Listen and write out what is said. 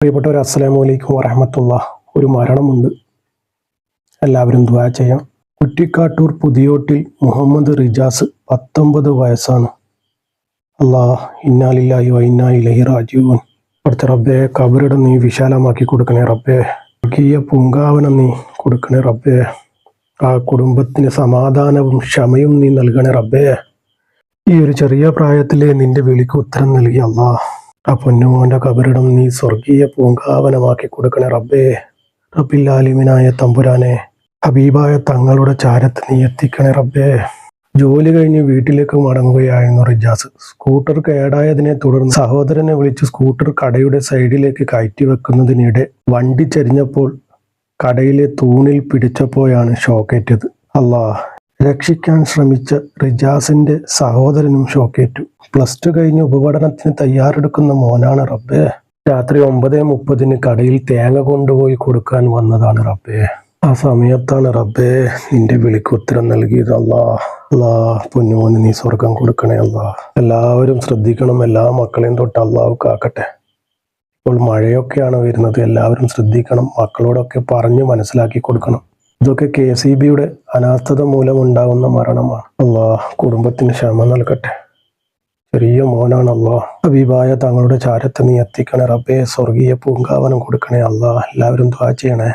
പ്രിയപ്പെട്ടവർ അസ്സലാമു അലൈക്കും വറഹമത്തുള്ള ഒരു മരണമുണ്ട്. എല്ലാവരും ദ്വാ ചെയ്യാം കുറ്റിക്കാട്ടൂർ പുതിയോട്ടിൽ മുഹമ്മദ് റിജാസ് പത്തൊമ്പത് വയസ്സാണ്. അള്ളാ ഇന്നാലില്ലായി വൈന്നായിലഹി റാജീവൻ അടുത്ത റബ്ബെ കബറിടം നീ വിശാലമാക്കി കൊടുക്കണേ റബ്ബെ. വർഗീയ പൂങ്കാവനം നീ കൊടുക്കണേ റബ്ബെ. ആ കുടുംബത്തിന് സമാധാനവും ക്ഷമയും നീ നൽകണേ റബ്ബെ. ഈ ഒരു ചെറിയ പ്രായത്തിലെ നിന്റെ വിളിക്ക് ഉത്തരം നൽകി അല്ലാ ആ പൊന്നുമോന്റെ കബറിടം നീ സ്വർഗീയ പൂങ്കാവനമാക്കി കൊടുക്കണേ റബ്ബേ. റബ്ബില്ലാലിമിനായ തമ്പുരാനെ ഹബീബായ തങ്ങളുടെ ചാരത്ത് നീ എത്തിക്കണേ റബ്ബേ. ജോലി കഴിഞ്ഞ് വീട്ടിലേക്ക് മടങ്ങുകയായിരുന്നു റിജാസ്. സ്കൂട്ടർ കേടായതിനെ തുടർന്ന് സഹോദരനെ വിളിച്ച് സ്കൂട്ടർ കടയുടെ സൈഡിലേക്ക് കയറ്റി വെക്കുന്നതിനിടെ വണ്ടി ചരിഞ്ഞപ്പോൾ കടയിലെ തൂണിൽ പിടിച്ചപ്പോഴാണ് ഷോക്കേറ്റത്. അല്ലാ രക്ഷിക്കാൻ ശ്രമിച്ച റിജാസിന്റെ സഹോദരനും ഷോക്കേറ്റു. പ്ലസ് ടു കഴിഞ്ഞ് ഉപപഠനത്തിന് തയ്യാറെടുക്കുന്ന മോനാണ് റബ്ബേ. രാത്രി ഒമ്പത് മുപ്പതിന് കടയിൽ തേങ്ങ കൊണ്ടുപോയി കൊടുക്കാൻ വന്നതാണ് റബ്ബേ. ആ സമയത്താണ് റബ്ബേ നിന്റെ വിളിക്ക് ഉത്തരം നൽകിയത് അല്ലാ അല്ലാ പൊന്നുമോന് നീ സ്വർഗം കൊടുക്കണേ അല്ലാ എല്ലാവരും ശ്രദ്ധിക്കണം എല്ലാ മക്കളെയും തൊട്ട് അള്ളാഹു കാക്കട്ടെ. ഇപ്പോൾ മഴയൊക്കെയാണ് വരുന്നത് എല്ലാവരും ശ്രദ്ധിക്കണം മക്കളോടൊക്കെ പറഞ്ഞു മനസ്സിലാക്കി കൊടുക്കണം. ഇതൊക്കെ കെ സി ബിയുടെ അനാസ്ഥത മൂലമുണ്ടാകുന്ന മരണമാണ്. അള്ളാ കുടുംബത്തിന് ക്ഷമ നൽകട്ടെ. ചെറിയ മോനാണ് അള്ളാ ഹബീബായ തങ്ങളുടെ ചാരത്തെ നീ എത്തിക്കണേ റബ്ബെ. സ്വർഗീയ പൂങ്കാവനം കൊടുക്കണേ അള്ളാ എല്ലാവരും ദ്വാ ചെയ്യണേ.